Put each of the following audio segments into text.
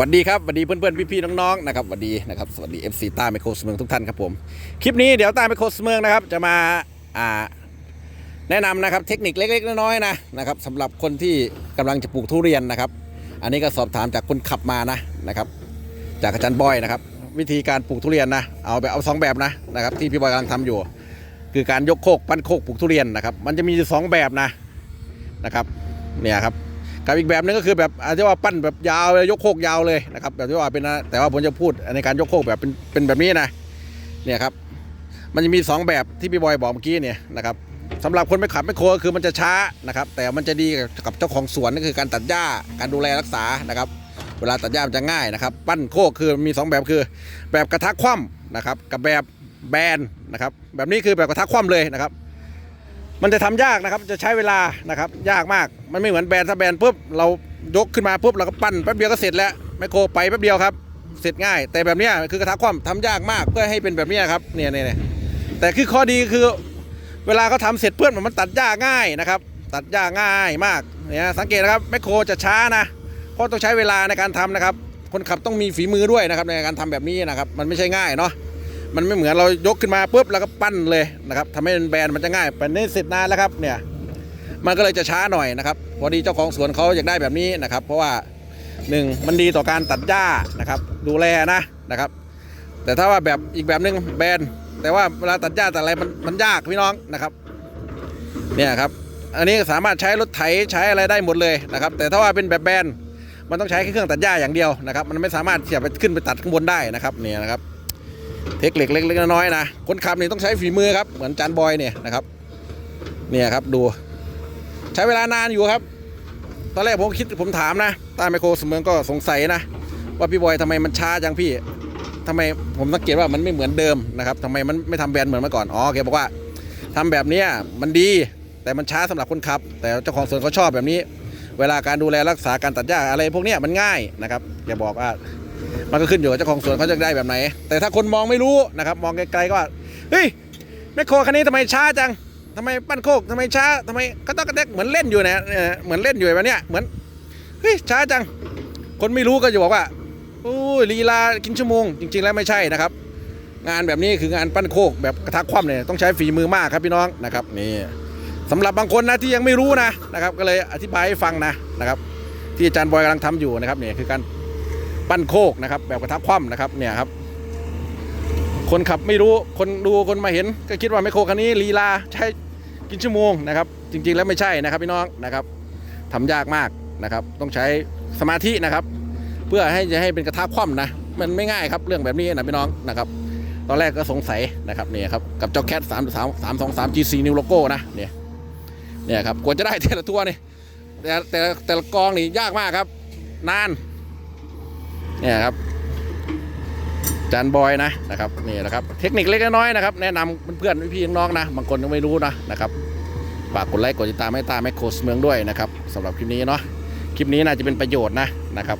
สวัสดีครับสวัสดีเพื่อนๆพี่ๆน้องๆนะครับสวัสดีนะครับสวัสดี FC ต้าไมโครสเมืองทุกท่านครับผมคลิปนี้เดี๋ยวต้าไมโครสเมืองนะครับจะมาอ่าแนะนำนะครับเทคนิคเล็ก ๆน้อยๆนะนะครับสำหรับคนที่กำลังจะปลูกทุเรียนนะครับ อันนี้ก็สอบถามจากคนขับมานะนะครับ จากอาจารย์บอยนะครับ วิธีการปลูกทุเรียนนะเอาแบบเอาสองแบบนะนะครับที่พี่บอยกำลังทำอยู่ คือการยกโคกปั้นโคกปลูกทุเรียนนะครับ มันจะมีอยู่สองแบบนะนะครับเนี่ยครับ กับอีกแบบนึงก็คือแบบอาจจะว่าปั้นแบบยาวเลยยกโคกยาวเลยนะครับแบบที่ว่าเป็นนะแต่ว่าผมจะพูดในการยกโคกแบบเป็นเป็นแบบนี้นะเนี่ยครับมันจะมีสองแบบที่พี่บอยบอกเมื่อกี้เนี่ยนะครับสำหรับคนไม่ขับไม่โคก็คือมันจะช้านะครับ แต่มันจะดีกับเจ้าของสวนก็คือการตัดหญ้าการดูแลรักษานะครับ เวลาตัดหญ้ามันจะง่ายนะครับ ปั้นโคกคือมีสองแบบคือ แบบกระทะคว่ำนะครับกับแบบแบนนะครับแบบนี้คือแบบกระทะคว่ำเลยนะครับ มันจะทำยากนะครับ จะใช้เวลานะครับ ยากมาก มันไม่เหมือนแบนถ้าแบนปุ๊บเรายกขึ้นมาปุ๊บเราก็ปั้นแป๊บเดียวก็เสร็จแล้วไมโครไปแป๊บเดียวครับ เสร็จง่าย แต่แบบนี้คือกระทะคว่ำทำยากมากเพื่อให้เป็นแบบนี้ครับ เนี่ยเนี่ยแต่คือข้อดีคือ เวลาเขาทำเสร็จเพื่อนมันตัดหญ้าง่ายนะครับ ตัดหญ้าง่ายมาก เนี่ยสังเกตนะครับไมโครจะช้านะ เพราะต้องใช้เวลาในการทำนะครับ คนขับต้องมีฝีมือด้วยนะครับในการทำแบบนี้นะครับ มันไม่ใช่ง่ายเนาะ มันไม่เหมือนเรายกขึ้นมาปุ๊บแล้วก็ปั้นเลยนะครับทำให้มันแบนมันจะง่ายแต่นี่เสร็จนานแล้วครับเนี่ยมันก็เลยจะช้าหน่อยนะครับพอดีเจ้าของสวนเขาอยากได้แบบนี้นะครับ เพราะว่าหนึ่งมันดีต่อการตัดหญ้านะครับ ดูแลนะนะครับ แต่ถ้าว่าแบบอีกแบบหนึงแบนแต่ว่าเวลาตัดหญ้าตัดอะไรมันมันยากพี่น้องนะครับเนี่ยครับอันนี้สามารถใช้รถไถใช้อะไรได้หมดเลยนะครับ แต่ถ้าว่าเป็นแบบแบนมันต้องใช้แค่เครื่องตัดหญ้าอย่างเดียวนะครับ มันไม่สามารถที่จะไปขึ้นไปตัดข้างบนได้นะครับเนี่ยนะครับ เทคนิคเล็กๆน้อยๆนะ คนขับนี่ต้องใช้ฝีมือครับ เหมือนจานบอยเนี่ยนะครับ เนี่ยครับดู ใช้เวลานานอยู่ครับ ตอนแรกผมคิดผมถามนะใต้ไมโครเสมืองก็สงสัยนะ ว่าพี่บอยทำไมมันช้าจังพี่ทำไมผมสังเกตว่ามันไม่เหมือนเดิมนะครับทำไมมันไม่ทำแบรนด์เหมือนเมื่อก่อน อ๋อแกบอกว่าทำแบบนี้มันดี แต่มันช้าสำหรับคนขับ แต่เจ้าของสวนเขาชอบแบบนี้ เวลาการดูแลรักษาการตัดหญ้าอะไรพวกนี้มันง่ายนะครับแกบอกว่า มันก็ขึ้นอยู่กับเจ้าของสวนเขาจะได้แบบไหน แต่ถ้าคนมองไม่รู้นะครับ มองไกลๆก็ว่าเฮ้ยแมคโครคันนี้ทำไมช้าจังทำไมปั้นโคกทำไมช้าทำไมก็ต้องกระเดกเหมือนเล่นอยู่เนี่ยเหมือนเล่นอยู่แบบเนี้ยเหมือนเฮ้ยช้าจัง คนไม่รู้ก็จะบอกว่าโอ้ยลีลากินชั่วโมง จริง ๆ แล้วไม่ใช่นะครับ งานแบบนี้คืองานปั้นโคกแบบกระทะคว่ำเนี่ยต้องใช้ฝีมือมากครับพี่น้องนะครับนี่สำหรับบางคนนะที่ยังไม่รู้นะนะครับ ก็เลยอธิบายให้ฟังนะนะครับ ที่อาจารย์บอยกำลังทำอยู่นะครับเนี่ยคือการ ปั้นโคกนะครับ แบบกระทะคว่ำนะครับเนี่ยครับคนขับไม่รู้คนดูคนมาเห็นก็คิดว่าไมโครคันนี้ลีลาใช้กินชั่วโมงนะครับ จริง ๆ แล้วไม่ใช่นะครับพี่น้องนะครับทำยากมากนะครับ ต้องใช้สมาธินะครับ เพื่อให้จะให้เป็นกระทะคว่ำนะมันไม่ง่ายครับเรื่องแบบนี้นะพี่น้องนะครับ ตอนแรกก็สงสัยนะครับเนี่ยครับกับเจ้าแคทสามสามสามสองสาม GC นิวโลโก้นะเนี่ยเนี่ยครับกว่าจะได้แต่ละตัวนี่แต่แต่แต่ละกองนี่ยากมากครับ นาน เนี่ยครับจานบอยนะนะครับนี่นะครับ เทคนิคเล็กน้อยนะครับ แนะนำเพื่อนๆพี่ๆน้องๆนะ บางคนยังไม่รู้นะนะครับฝากกดไลค์กดติดตามให้ตาแมคโครสเมืองด้วยนะครับสำหรับคลิปนี้เนาะคลิปนี้น่าจะเป็นประโยชน์นะนะครับ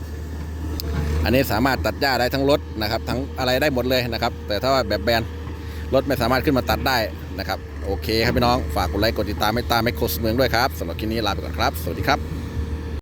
อันนี้สามารถตัดหญ้าได้ทั้งรถนะครับ ทั้งอะไรได้หมดเลยนะครับ แต่ถ้าว่าแบบแบนรถไม่สามารถขึ้นมาตัดได้นะครับ โอเคครับพี่น้องฝากกดไลค์กดติดตามให้ตาแมคโครสเมืองด้วยครับสำหรับคลิปนี้ลาไปก่อนครับ สวัสดีครับ